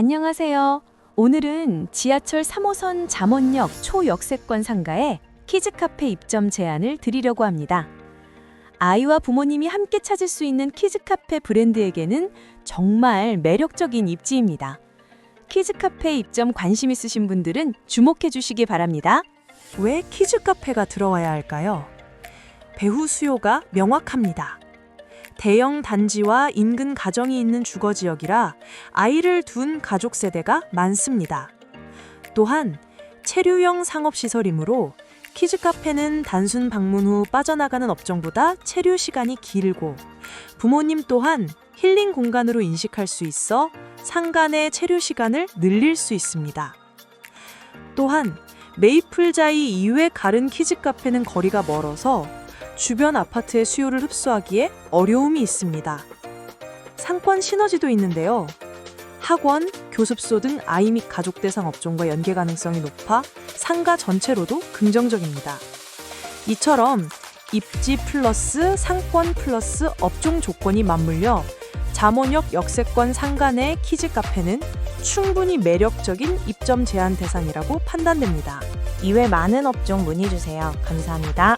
안녕하세요. 오늘은 지하철 3호선 잠원역 초역세권 상가에 키즈카페 입점 제안을 드리려고 합니다. 아이와 부모님이 함께 찾을 수 있는 키즈카페 브랜드에게는 정말 매력적인 입지입니다. 키즈카페 입점 관심 있으신 분들은 주목해 주시기 바랍니다. 왜 키즈 카페가 들어와야 할까요? 배후 수요가 명확합니다. 대형 단지와 인근 가정이 있는 주거 지역이라 아이를 둔 가족 세대가 많습니다. 또한 체류형 상업 시설이므로 키즈 카페는 단순 방문 후 빠져나가는 업종보다 체류 시간이 길고 부모님 또한 힐링 공간으로 인식할 수 있어 상간의 체류 시간을 늘릴 수 있습니다. 또한 메이플자이 이외 가른 키즈 카페는 거리가 멀어서 주변 아파트의 수요를 흡수하기에 어려움이 있습니다. 상권 시너지도 있는데요. 학원, 교습소 등 아이 및 가족 대상 업종과 연계 가능성이 높아 상가 전체로도 긍정적입니다. 이처럼 입지 플러스 상권 플러스 업종 조건이 맞물려 잠원역 역세권 상가 내 키즈 카페는 충분히 매력적인 입점 제한 대상이라고 판단됩니다. 이외 많은 업종 문의 주세요. 감사합니다.